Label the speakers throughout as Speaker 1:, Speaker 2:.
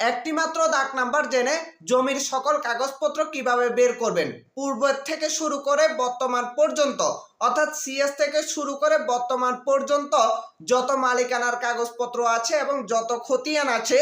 Speaker 1: একটি মাত্র দাগ নাম্বার জেনে জমির সকল কাগজপত্র কীভাবে বের করবেন? পূর্বের থেকে শুরু করে বর্তমান পর্যন্ত অর্থাৎ সিএস থেকে শুরু করে বর্তমান পর্যন্ত যত মালিকানার কাগজপত্র আছে এবং যত খতিয়ান আছে,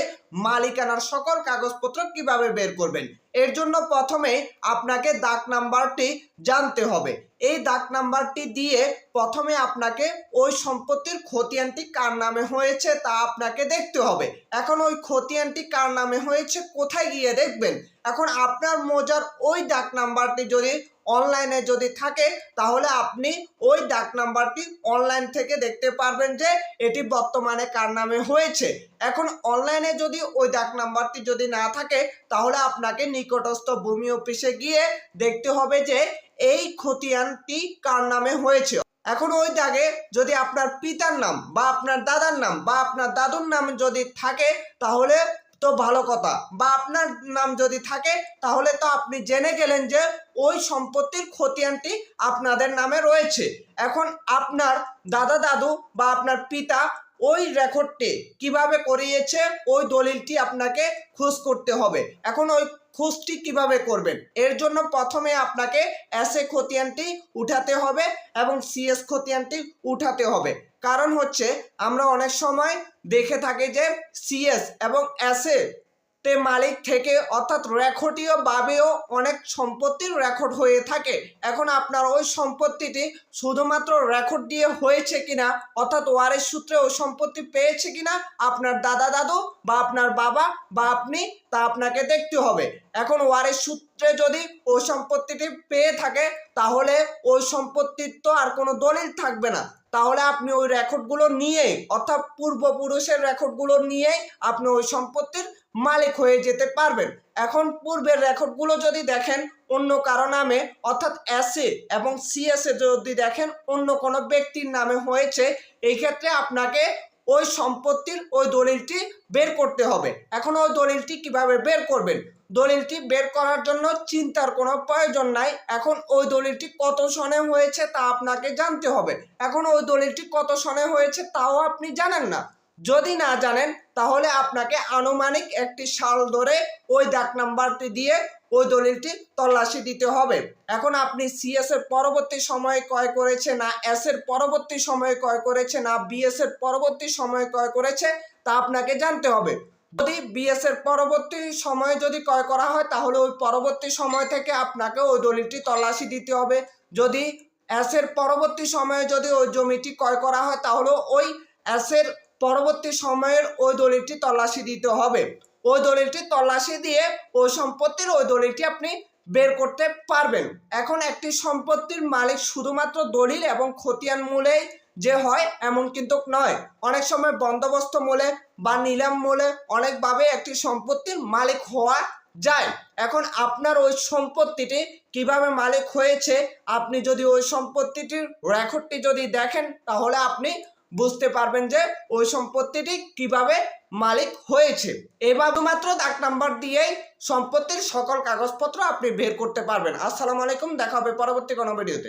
Speaker 1: মালিকানার সকল কাগজপত্র কীভাবে বের করবেন? এর জন্য প্রথমে আপনাকে দাগ নাম্বারটি জানতে হবে। এই দাগ নাম্বারটি দিয়ে প্রথমে আপনাকে ওই সম্পত্তির খতিয়ানটি কার নামে হয়েছে তা আপনাকে দেখতে হবে। এখন ওই খতিয়ানটি কার নামে হয়েছে কোথায় গিয়ে দেখবেন? এখন আপনার মোজার ওই ডাক নাম্বারটি যদি অনলাইনে যদি থাকে, তাহলে আপনি ওই ডাক নাম্বারটি অনলাইন থেকে দেখতে পারবেন যে এটি বর্তমানে কার নামে হয়েছে। এখন অনলাইনে যদি ওই ডাক নাম্বারটি যদি না থাকে, তাহলে আপনাকে নিকটস্থ ভূমি অফিসে গিয়ে দেখতে হবে যে এই খতিয়ানটি কার নামে হয়েছে। এখন ওই দাগে যদি আপনার পিতার নাম বা আপনার দাদার নাম বা আপনার দাদুর নাম যদি থাকে, তাহলে তো ভালো কথা। বা আপনার নাম যদি থাকে, তাহলে তো আপনি জেনে গেলেন যে ওই সম্পত্তির খতিয়ানটি আপনাদের নামে রয়েছে। এখন আপনার দাদা দাদু বা আপনার পিতা ওই রেকর্ডটি কীভাবে করিয়েছে, ওই দলিলটি আপনাকে খোঁজ করতে হবে। এখন ওই খোঁজটি কীভাবে করবেন? এর জন্য প্রথমে আপনাকে এস এ খতিয়ানটি উঠাতে হবে এবং সিএস খতিয়ানটি উঠাতে হবে। কারণ হচ্ছে, আমরা অনেক সময় দেখে থাকি যে সিএস এবং এস এ তে মালিক থেকে, অর্থাৎ রেকর্ডীয় ভাবেও অনেক সম্পত্তির রেকর্ড হয়ে থাকে। এখন আপনার ওই সম্পত্তিটি শুধুমাত্র রেকর্ড দিয়ে হয়েছে কিনা, অর্থাৎ ওয়ারের সূত্রে ওই সম্পত্তি পেয়েছে কিনা, আপনার দাদা, দাদু বা আপনার বাবা বা আপনি, তা আপনাকে দেখতে হবে। এখন ওয়ারের সূত্রে যদি ওই সম্পত্তিটি পেয়ে থাকে, তাহলে ওই সম্পত্তির তো আর কোনো দলিল থাকবে না। তাহলে আপনি ওই রেকর্ডগুলো নিয়ে, অর্থাৎ পূর্বপুরুষের রেকর্ডগুলো নিয়ে আপনি ওই সম্পত্তির মালিক হয়ে যেতে পারবেন। এখন পূর্বের রেকর্ডগুলো যদি দেখেন অন্য কারও নামে, অর্থাৎ এসে এবং সিএসএ যদি দেখেন অন্য কোনো ব্যক্তির নামে হয়েছে, এই ক্ষেত্রে আপনাকে ওই সম্পত্তির ওই দলিলটি বের করতে হবে। এখন ওই দলিলটি কীভাবে বের করবেন? দলিলটি বের করার জন্য চিন্তার কোনো প্রয়োজন নাই। এখন ওই দলিলটি কত সনে হয়েছে তা আপনাকে জানতে হবে। এখন ওই দলিলটি কত সনে হয়েছে তাও আপনি জানেন না। যদি না জানেন, তাহলে আপনাকে আনুমানিক একটি সাল ধরে ওই ডাক নাম্বারটি দিয়ে ওই দলিলটি তল্লাশি দিতে হবে। এখন আপনি সিএস এর পরবর্তী সময়ে ক্রয় করেছে না এস এর পরবর্তী সময়ে ক্রয় করেছে না বিএস এর পরবর্তী সময়ে ক্রয় করেছে, তা আপনাকে জানতে হবে। যদি বিএস এর পরবর্তী সময়ে যদি ক্রয় করা হয়, তাহলে ওই পরবর্তী সময় থেকে আপনাকে ওই দলিলটি তল্লাশি দিতে হবে। যদি এস এর পরবর্তী সময়ে যদি ওই জমিটি ক্রয় করা হয়, তাহলে ওই এস এর পরবর্তী সময়ের ওই দলিলটি তল্লাশি দিতে হবে। ওই দলিলটি তল্লাশি দিয়ে ওই সম্পত্তির ওই দলিলটি আপনি বের করতে পারবেন। এখন একটি সম্পত্তির মালিক শুধুমাত্র দলিল এবং খতিয়ান মূলেই যে হয় এমন কিন্তু নয়। অনেক সময় বন্দোবস্ত মূলে বা নিলাম মূলে অনেকভাবে একটি সম্পত্তির মালিক হওয়া যায়। এখন আপনার ওই সম্পত্তিটি কীভাবে মালিক হয়েছে, আপনি যদি ওই সম্পত্তিটির রেকর্ডটি যদি দেখেন, তাহলে আপনি বুঝতে পারবেন যে ওই সম্পত্তিটি কীভাবে মালিক হয়েছে। এভাবে মাত্র এক নাম্বার দিয়েই সম্পত্তির সকল কাগজপত্র আপনি বের করতে পারবেন। আসসালামু আলাইকুম, দেখা হবে পরবর্তী কোনো ভিডিওতে।